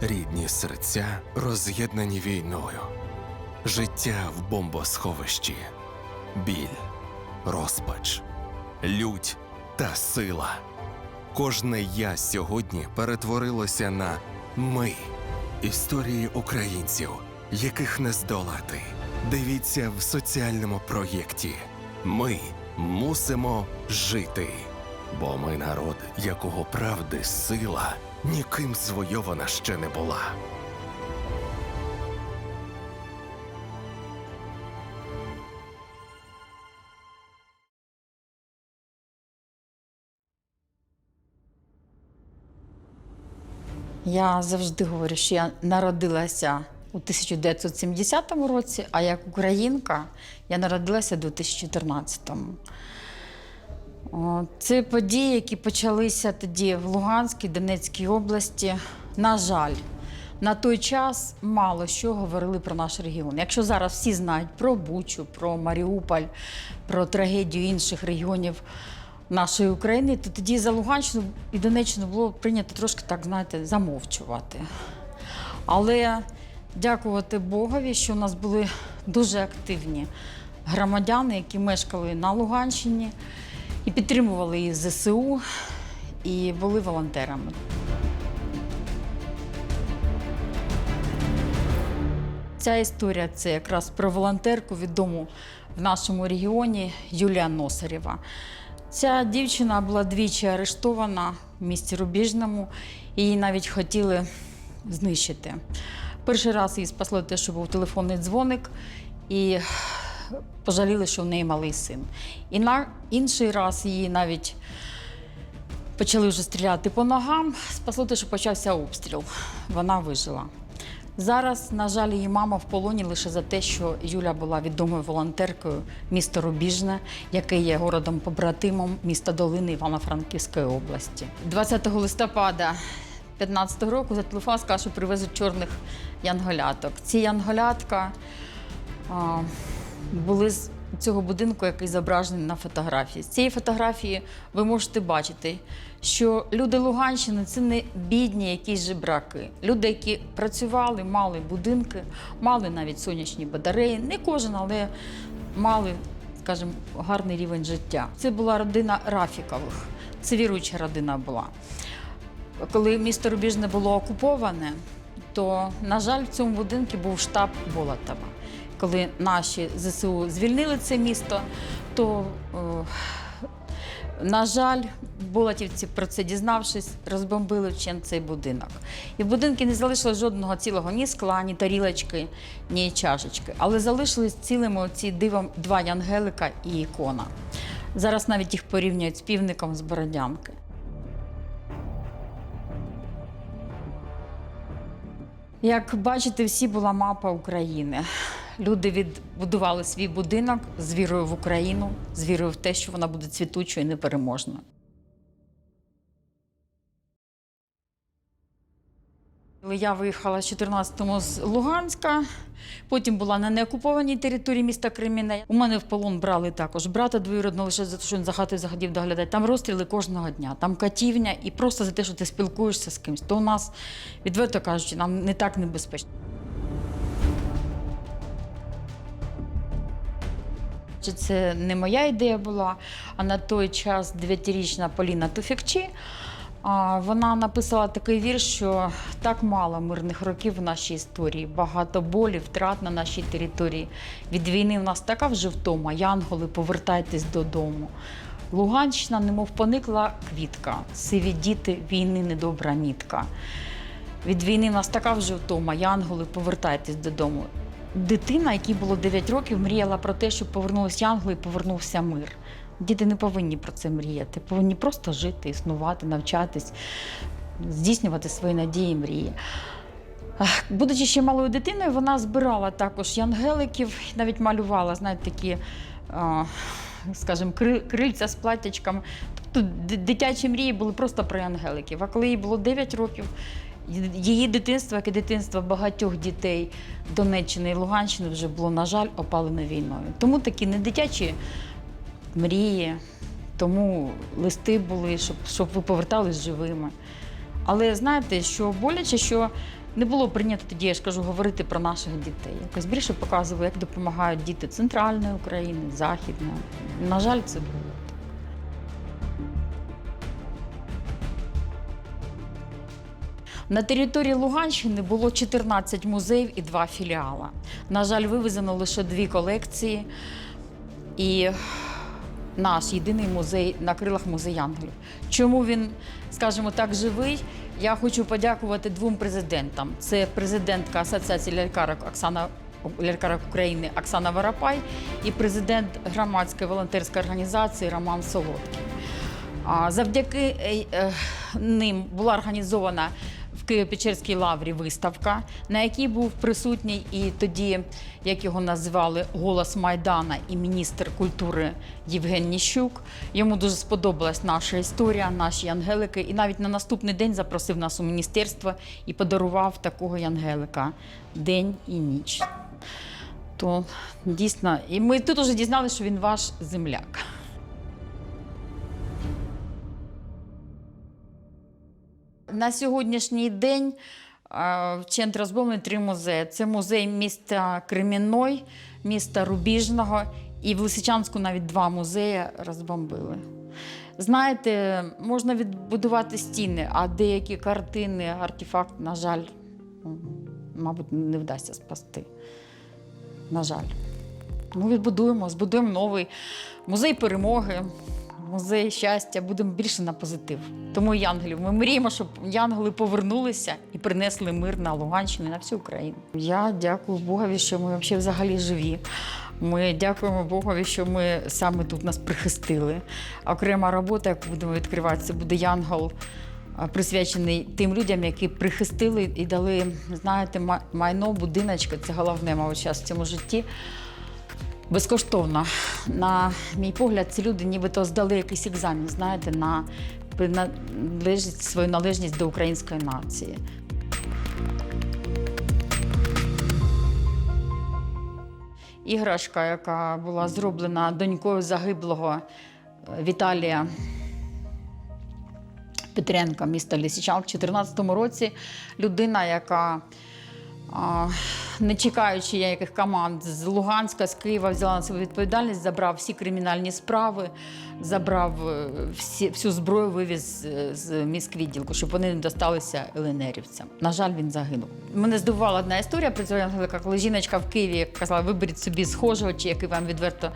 Рідні серця роз'єднані війною, життя в бомбосховищі, біль, розпач, лють та сила. Кожне я сьогодні перетворилося на ми. Історії українців, яких не здолати. Дивіться в соціальному проєкті. Ми мусимо жити. Бо ми народ, якого правди сила ніким звойована ще не була. Я завжди говорю, що я народилася у 1970 році, а як українка я народилася у 2014. О, Це події, які почалися тоді в Луганській, Донецькій області. На жаль, на той час мало що говорили про наш регіон. Якщо зараз всі знають про Бучу, про Маріуполь, про трагедію інших регіонів нашої України, то тоді за Луганщину і Донеччину було прийнято трошки так, знаєте, замовчувати. Але дякувати Богові, що у нас були дуже активні громадяни, які мешкали на Луганщині і підтримували і ЗСУ, і були волонтерами. Ця історія це якраз про волонтерку відому в нашому регіоні Юлія Носарєва. Ця дівчина була двічі арештована в місті Рубіжному, і її навіть хотіли знищити. Перший раз її спасло те, що був телефонний дзвоник, і пожаліли, що в неї малий син. І на інший раз її навіть почали вже стріляти по ногам. Спасло те, що почався обстріл. Вона вижила. Зараз, на жаль, її мама в полоні лише за те, що Юля була відомою волонтеркою міста Рубіжне, яке є городом побратимом міста Долини Івано-Франківської області. 20 листопада 2015 року зателефонував, сказав, що привезуть чорних янголяток. Ці янголятка а, були з цього будинку, який зображений на фотографії. З цієї фотографії ви можете бачити, що люди Луганщини це не бідні якісь жебраки. Люди, які працювали, мали будинки, мали навіть сонячні батареї. Не кожен, але мали, скажімо, гарний рівень життя. Це була родина Рафікових, це віруюча родина була. Коли місто Рубіжне було окуповане, то, на жаль, в цьому будинку був штаб Болотова. Коли наші ЗСУ звільнили це місто, то, е, на жаль, болотівці про це дізнавшись, розбомбили вчен цей будинок. І в будинку не залишилось жодного цілого ні скла, ні тарілочки, ні чашечки. Але залишились цілими оці дивом два янгелика і ікона. Зараз навіть їх порівнюють з півником з Бородянки. Як бачите, всі була мапа України. Люди відбудували свій будинок з вірою в Україну, з вірою в те, що вона буде цвітучою і непереможною. Я виїхала в 14-му з Луганська, потім була на неокупованій території міста Кремінне. У мене в полон брали також брата двоюродного лише за те, що він за хатою заходив доглядати. Там розстріли кожного дня, там катівня, і просто за те, що ти спілкуєшся з кимось. То у нас, відверто кажучи, нам не так небезпечно. Чи Це не моя ідея була, а на той час дев'ятирічна Поліна Туфікчі. Вона написала такий вірш, що так мало мирних років в нашій історії, багато болів, втрат на нашій території. Від війни в нас така вже втома, янголи, повертайтесь додому. Луганщина, немов поникла квітка, сиві діти, війни недобра нітка. Від війни в нас така вже втома, янголи, повертайтесь додому. Дитина, якій було 9 років, мріяла про те, щоб повернулися янголи і повернувся мир. Діти не повинні про це мріяти, повинні просто жити, існувати, навчатись, здійснювати свої надії і мрії. Будучи ще малою дитиною, вона збирала також янгеликів, навіть малювала, знаєте, такі, скажімо, крильця з платтячками. Тобто дитячі мрії були просто про янгеликів. А коли їй було 9 років, її дитинство, як і дитинство багатьох дітей Донеччини і Луганщини, вже було, на жаль, опалене війною. Тому такі не дитячі мрії, тому листи були, щоб, щоб ви повертались живими. Але знаєте, що боляче, що Не було прийнято тоді, я ж кажу, говорити про наших дітей. Якось більше показували, як допомагають діти центральної України, західної. На жаль, це було. На території Луганщини було 14 музеїв і два філіала. На жаль, вивезено лише дві колекції. І наш єдиний музей на крилах музей ангелів. Чому він, скажімо так, живий? Я хочу подякувати двом президентам. Це президентка Асоціації лялькарок Оксана лялькарок України Оксана Воропай і президент громадської волонтерської організації Роман Солодкий. Завдяки е, е, ним була організована Києво-Печерській лаврі виставка, на якій був присутній і тоді, як його називали, голос Майдана і міністр культури Євген Ніщук. Йому дуже сподобалась наша історія, наші ангелики. І навіть на наступний день запросив нас у міністерство і подарував такого ангелика день і ніч. То дійсно, і ми тут уже дізналися, що він ваш земляк. На сьогоднішній день е, в центрі розбомблені три музеї. Це музей міста Кремінной, міста Рубіжного і в Лисичанську навіть два музеї розбомбили. Знаєте, можна відбудувати стіни, а деякі картини, артефакт, на жаль, мабуть, не вдасться спасти. На жаль. Ну, відбудуємо, збудуємо новий музей перемоги, музей щастя, будемо більше на позитив. Тому янголів. Ми мріємо, щоб янголи повернулися і принесли мир на Луганщину і на всю Україну. Я дякую Богові, що ми взагалі взагалі живі. Ми дякуємо Богові, що ми саме тут нас прихистили. Окрема робота, яку будемо відкривати, це буде янгол. Присвячений тим людям, які прихистили і дали, знаєте, майно, будиночки. Це головне, мабуть, зараз в цьому житті безкоштовно. На мій погляд, ці люди нібито здали якийсь екзамен, знаєте, на свою належність до української нації. Іграшка, яка була зроблена донькою загиблого е, Віталія Петренка, міста Лисичан в 2014 році. Людина, яка не чекаючи яких команд з Луганська, з Києва, взяла на себе відповідальність, забрав всі кримінальні справи, забрав е, всі, всю зброю, вивіз з міськвідділку, щоб вони не досталися ЛНРівцям. На жаль, він загинув. Мене здивувала одна історія цього коли жіночка в Києві казала, виберіть собі схожого, чи який вам відверто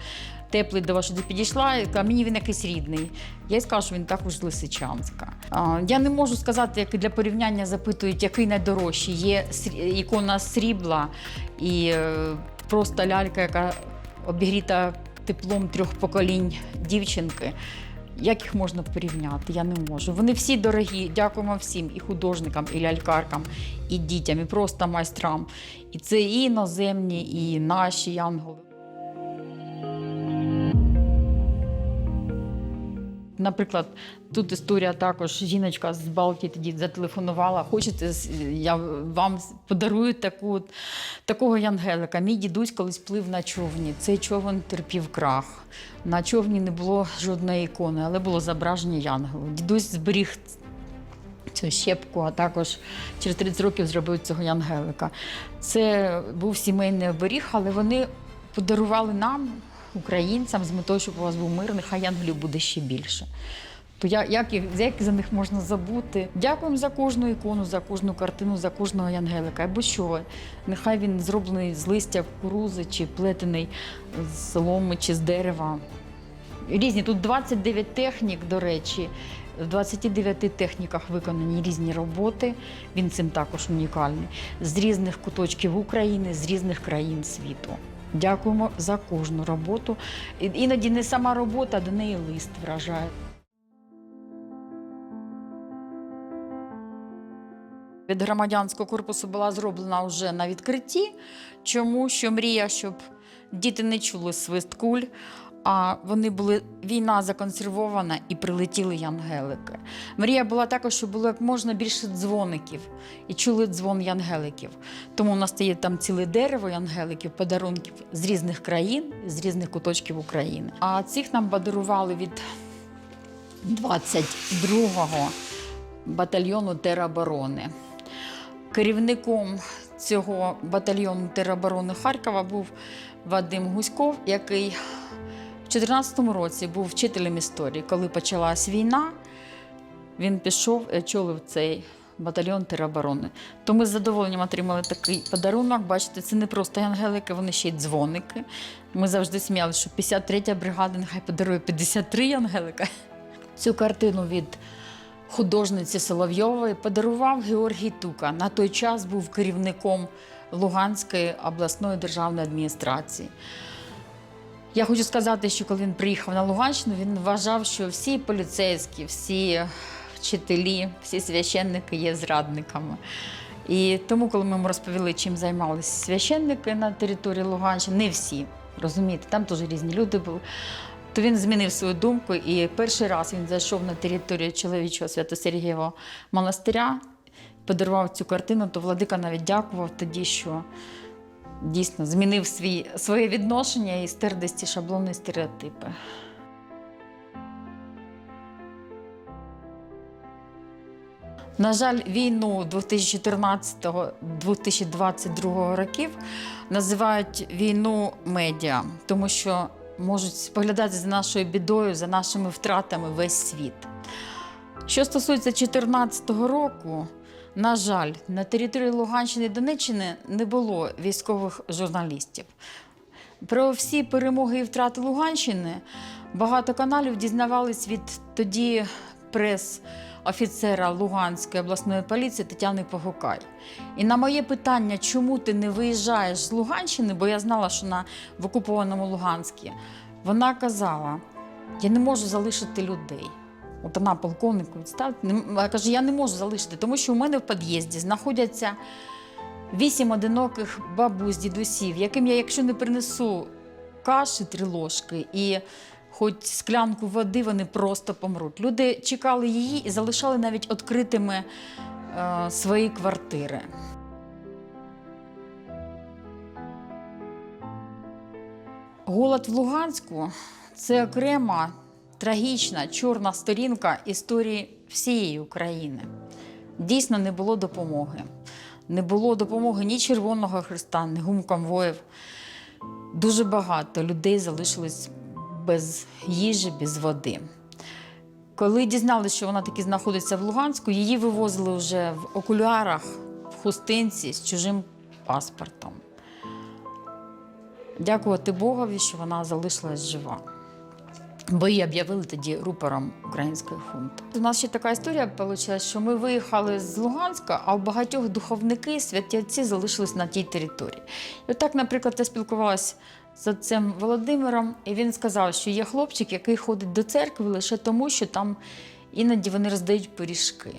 теплий до вас сюди підійшла, сказала, мені він якийсь рідний. Я їй сказала, що він також з Лисичанська. Я не можу сказати, як для порівняння запитують, який найдорожчий. Є ікона срібла і е, просто лялька, яка обігріта теплом трьох поколінь дівчинки. Як їх можна порівняти? Я не можу. Вони всі дорогі. Дякуємо всім і художникам, і лялькаркам, і дітям, і просто майстрам. І це і іноземні, і наші янголи. Наприклад, тут історія також жіночка з Балтії тоді зателефонувала. Хочете, я вам подарую таку, такого янгелика. Мій дідусь колись плив на човні. Цей човен терпів крах. На човні не було жодної ікони, але було зображення янгелу. Дідусь зберіг цю щепку, а також через 30 років зробив цього янгелика. Це був сімейний оберіг, але вони подарували нам, українцям, з метою, щоб у вас був мир, нехай янголів буде ще більше. То я, як, їх- як за них можна забути? Дякуємо за кожну ікону, за кожну картину, за кожного янгелика. Або що, нехай він зроблений з листя кукурузи, чи плетений з соломи, чи з дерева. Різні. Тут 29 технік, до речі. В 29 техніках виконані різні роботи. Він цим також унікальний. З різних куточків України, з різних країн світу. Дякуємо за кожну роботу. Іноді не сама робота, а до неї лист вражає. Від громадянського корпусу була зроблена вже на відкритті. Чому? Що мрія, щоб діти не чули свист куль, а вони були війна законсервована і прилетіли янгелики. Мрія була також, щоб було як можна більше дзвоників і чули дзвон янгеликів. Тому у нас є там ціле дерево янгеликів, подарунків з різних країн, з різних куточків України. А цих нам подарували від 22-го батальйону тероборони. Керівником цього батальйону тероборони Харкова був Вадим Гуськов, який 2014 році був вчителем історії. Коли почалась війна, він пішов очолив цей батальйон тероборони. То ми з задоволенням отримали такий подарунок. Бачите, це не просто ангелики, вони ще й дзвоники. Ми завжди сміялися, що 53-я бригада нехай подарує 53 ангелика. Цю картину від художниці Соловйової подарував Георгій Тука. На той час був керівником Луганської обласної державної адміністрації. Я хочу сказати, що коли він приїхав на Луганщину, він вважав, що всі поліцейські, всі вчителі, всі священники є зрадниками. І тому, коли ми йому розповіли, чим займалися священники на території Луганщини, не всі, розумієте, там теж різні люди були. То він змінив свою думку, і перший раз він зайшов на територію чоловічого Свято-Сергієвого монастиря, подарував цю картину, то владика навіть дякував тоді, що дійсно змінив свій, своє відношення і стер десь шаблони стереотипи. На жаль, війну 2014-2022 років називають війну медіа, тому що можуть споглядати за нашою бідою, за нашими втратами весь світ. Що стосується 2014 року, на жаль, на території Луганщини і Донеччини не було військових журналістів. Про всі перемоги і втрати Луганщини багато каналів дізнавались від тоді прес-офіцера Луганської обласної поліції Тетяни Погукай. І на моє питання, чому ти не виїжджаєш з Луганщини, бо я знала, що на в окупованому Луганську, вона казала: я не можу залишити людей. От вона полковнику відстав. Каже, я не можу залишити, тому що у мене в під'їзді знаходяться вісім одиноких бабусь, дідусів, яким я, якщо не принесу каші три ложки і хоч склянку води, вони просто помруть. Люди чекали її і залишали навіть відкритими е, свої квартири. Голод в Луганську це окрема трагічна чорна сторінка історії всієї України. Дійсно, не було допомоги. Не було допомоги ні Червоного Христа, ні гумконвоїв. Дуже багато людей залишились без їжі, без води. Коли дізналися, що вона таки знаходиться в Луганську, її вивозили вже в окулярах, в хустинці з чужим паспортом. Дякувати Богові, що вона залишилась жива. Бо її об'явили тоді рупором української хунти. У нас ще така історія вийшла, що ми виїхали з Луганська, а у багатьох духовники, святі отці залишились на тій території. І отак, наприклад, я спілкувалася з отцем Володимиром, і він сказав, що є хлопчик, який ходить до церкви лише тому, що там іноді вони роздають пиріжки.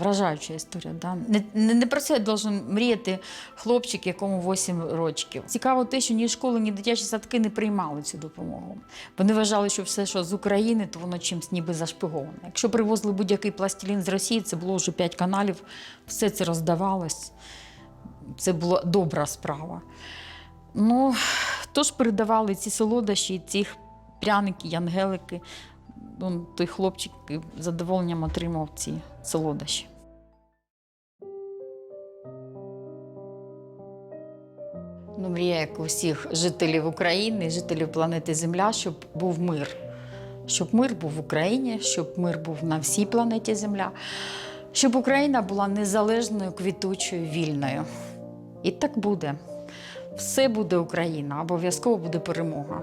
Вражаюча історія. Да? Не, не, не про це должен мріяти хлопчик, якому 8 років. Цікаво те, що ні школи, ні дитячі садки не приймали цю допомогу. Вони вважали, що все, що з України, то воно чимось ніби зашпиговане. Якщо привозили будь-який пластилін з Росії, це було вже 5 каналів, все це роздавалось. Це була добра справа. Ну, тож передавали ці солодощі, ці пряники, і ангелики. Ну, той хлопчик задоволенням отримав ці солодощі. Ну, мрія, як у всіх жителів України, жителів планети Земля, щоб був мир. Щоб мир був в Україні, щоб мир був на всій планеті Земля, щоб Україна була незалежною, квітучою, вільною. І так буде. Все буде Україна, обов'язково буде перемога.